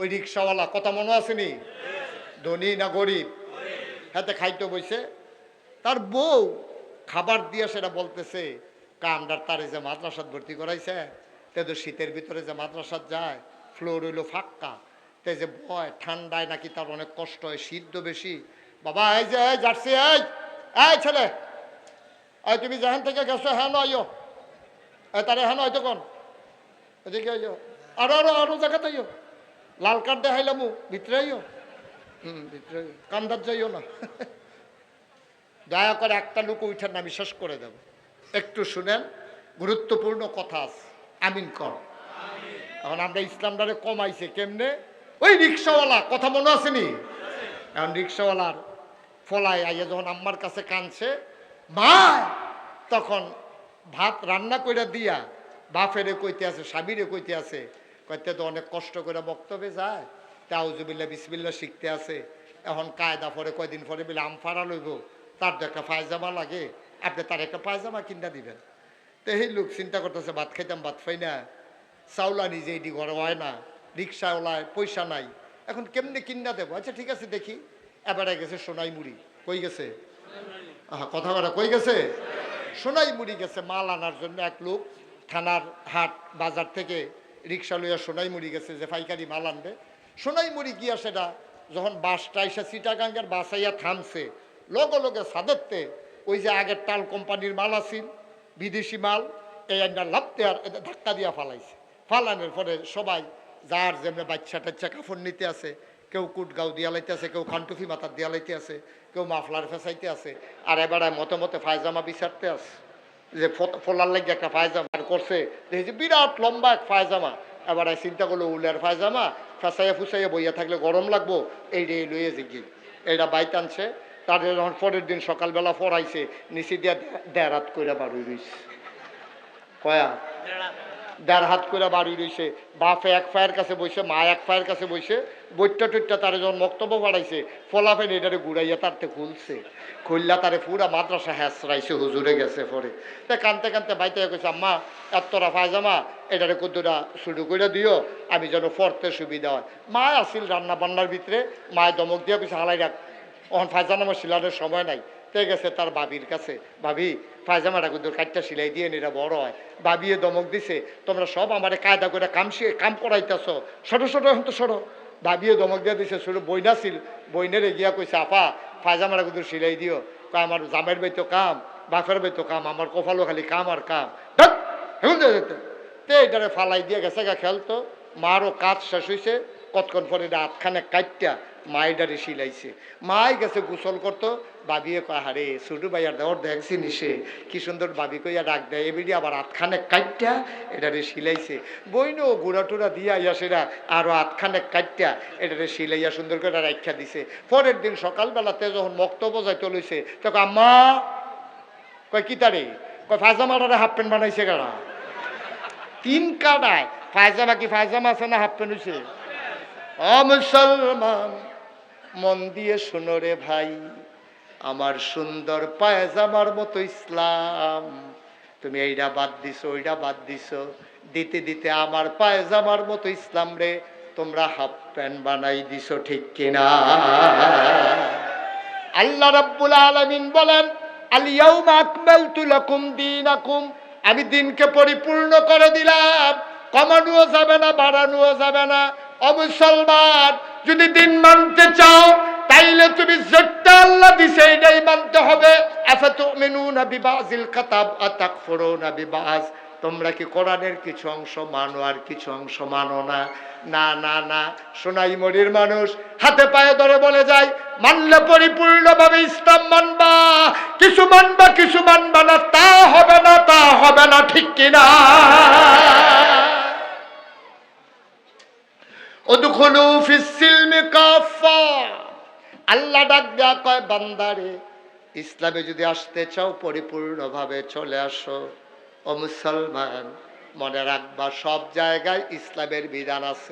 ওই রিক্সাওয়ালা, কথা মনে আসেনি ধনী না গরিব? হাতে খাইতে বইছে তার বউ খাবার দিয়ে সেটা বলতেছে কামডার তারে যে মাদ্রাসাত ভর্তি করাইছে, তে তো শীতের ভিতরে যে মাদ্রাসাত যায় ফ্লোর হইল ফাঁকা, তে যে ভয়, ঠান্ডায় নাকি তার অনেক কষ্ট হয় শীত বেশি। বাবা, এই যে, এই জার্সি, এই এই ছেলে, এই তুমি যেখান থেকে গেছো হ্যাঁ এই তারে হ্যাঁ নয় তখন ওদিকে আরও আরও আরও জায়গাতে আইও লাল কার্ড দেখাইলাম ভিতরে আইও ভিতরে। কান্দার যাইও না। দয়া করে একটা লোক উঠার না বিশ্বাস করে দেব। একটু শুনেন, গুরুত্বপূর্ণ কথা আছে। আমিন কর। এখন আমরা ইসলামটারে কমাইছে কেমনে? ওই রিক্সাওয়ালা, কথা মনে আসেনি এখন রিক্সাওয়ালার ফলায় আইয়া যখন আম্মার কাছে কানছে মা! তখন ভাত রান্না করে দিয়া বাফেরে কইতে আছে, স্বামীরে কইতে আছে কইতে তো অনেক কষ্ট করে বক্তব্যে যায়। তাউজুবিল্লা বিসমিল্লা শিখতে আছে। এখন কায়দা পরে কয়দিন পরে বলে, আম ফাড়া লইব। তার তো একটা পায়জামা লাগে। আপনি তার একটা পায়জামা কিনা দিবেন। তো এই লোক চিন্তা করতেছে, ভাত খাইতাম, ভাত খাই না। চাউলা নিজে এটি ঘরে হয় না। রিক্সা রিক্সাওয়ালায় পয়সা নাই। এখন কেমনে কিনা দেবো? আচ্ছা ঠিক আছে, দেখি। এবারে গেছে সোনাই মুড়ি। কই গেছে? আহা, কথা বলা কই গেছে? সোনাই মুড়ি গেছে, মাল আনার জন্য এক লোক থানার হাট বাজার থেকে রিক্সা লইয়া সোনাই মুড়ি গেছে যে পাইকারি মাল আনবে। সোনাই মুড়ি গিয়া সেটা যখন বাসটা এসে সিটাগাঙ্গের বাসাইয়া থামছে, লগে লগে সাদত্তে ওই যে আগের টাল কোম্পানির মাল আছিল, বিদেশি মাল, এই একটা লাভতে আর ধাক্কা দিয়া ফালাইছে। ফালানোর পরে সবাই যার যেমনি বাচ্চা টাচ্চা কাপড় নিতে আছে, কেউ কুটগাঁও দিয়া লাইতে আছে, কেউ খানটুফি মাথার দিয়া লাইতে আছে, কেউ মাফলার ফেসাইতে আছে, আর এবারে মতে মতে ফায়জামা বিচারতে আছে। যে ফলার লাগে একটা পায়জামা করছে দেখেছি বিরাট লম্বা এক পায়জামা। এবার চিন্তা করল, উলের পায়জামা ফেসাইয়া ফুসাইয়া বইয়া থাকলে গরম লাগবো এই রে লইয়ে জিগি এটা বাইতে আনছে, তাদের যখন পরের দিন সকালবেলা পড়াইছে নিচে দিয়া দেড় রাত করে বাড়ি রইছে। কয়া? দেড় হাত করে বাড়ি রইছে বাপে এক ফায়ের কাছে বসে, মা এক ফায়ের কাছে বসে বইটা টইটা তারে যখন বক্তব্য বাড়াইছে ফলাফেন এটারে ঘুরাইয়া তারতে খুলছে। খুললা তারে পুরা মাদ্রাসা হ্যাসরাইছে হুজুরে গেছে পরে। তা কানতে কানতে বাইতে কইছে আম্মা, এতরা ফায়জামা এটারে কদ্দুরা শুরু করে দিও, আমি যেন পড়তে সুবিধা হয়। মা আসিল রান্না বান্নার ভিতরে মায় দমক দিয়ে কইছে, হালাই রাখ ওখান ফায়জানামা সিলানোর সময় নাই। তে গেছে? তার বাবির কাছে। ভাবি, পায়জামাটা কিন্তু কাটটা সিলাই দিয়ে নিরা বড় হয়। বাবিয়ে দমক দিছে, তোমরা সব আমারে কায়দা করে কাম কাম করাইতেছ। ছোট ছোট এখন তো ছোট ভাবিয়ে দমক দিয়ে দিছে ছোট বইনা ছিল বইনেরে গিয়া কইছে, আপা, পায়জামাটা কিন্তু সিলাই দিও। আমার জামের বাইতো কাম, বাপের বাইতো কাম, আমার কপালও খালি কাম আর কাম। তে এটারে ফালাই দিয়ে গেছে গা খেলতো মারও কাজ শেষ হয়েছে কতক্ষণ পরে আটখানে কাটটা মাইডারে সিলাইছে মাই গেছে গোসল করতো, বাবিয়ে কয় হারে ছোটো ভাইয়ার দেওয়ার দেখছি নিশে কি সুন্দর বাবি কইয়া ডাক দেয়। এবিডি আবার আটখানে কাটটা এটারে সিলাইছে বইনো গুড়া টুড়া দিয়া ইয়া সেরা আরও আটখানে কাটটা এটারে সিলাইয়া সুন্দর করে রাখা দিছে। পরের দিন সকালবেলাতে যখন বক্তব্য যাইতে লইছে তখন আম্মা! কয়, কি তারে? কয় ফাজামাটারে হাফ প্যান্ট বানাইছে কারা? তিন কাটায় ফায়জামা কি ফায়জামা আছে না হাফ প্যান্ট হইছে? অ মুসলমান, মন দিয়ে শুনো রে ভাই, আমার সুন্দর পায়জামার মতো ইসলাম। তুমি এইটা বাদ দিছো ওইটা বাদ দিছো, দিতে দিতে আমার পায়জামার মতো ইসলাম রে, তোমরা হাফ প্যান্ট বানাই দিছো ঠিক কিনা? আল্লাহ রাব্বুল আলামিন বলেন আলিয়াউমা আকমালতু লাকুম দীনাকুম। আমি দিনকে পরিপূর্ণ করে দিলাম, কমানোও যাবে না, বাড়ানোও যাবে না। অমুসলমান যদি দিন মানতে চাও, তাইলে তুমি যেটা আল্লাহ দিছে, এটাই মানতে হবে। আফাতুমিনুনা বিবাজিল কাতাব, আতাকফুরুনা বিবাজ। তোমরা কি কোরআনের কিছু অংশ মানো আর কিছু অংশ মানো না? না না না। সোনাই মরির মানুষ হাতে পায়ে ধরে বলে যায়, মানলে পরিপূর্ণভাবে ইসলাম মানবা। কিছু মানবা কিছু মানবা না, তা হবে না, তা হবে না, ঠিক কিনা? ওদুখুলু ফিসসিলমি কাফা আল্লাহ ডাক দেয়া কয়, বান্দারে, ইসলামে যদি আসতে চাও, পরিপূর্ণভাবে চলে আসো। ও মুসলমান, মনে রাখবা, সব জায়গায় ইসলামের বিধান আছে।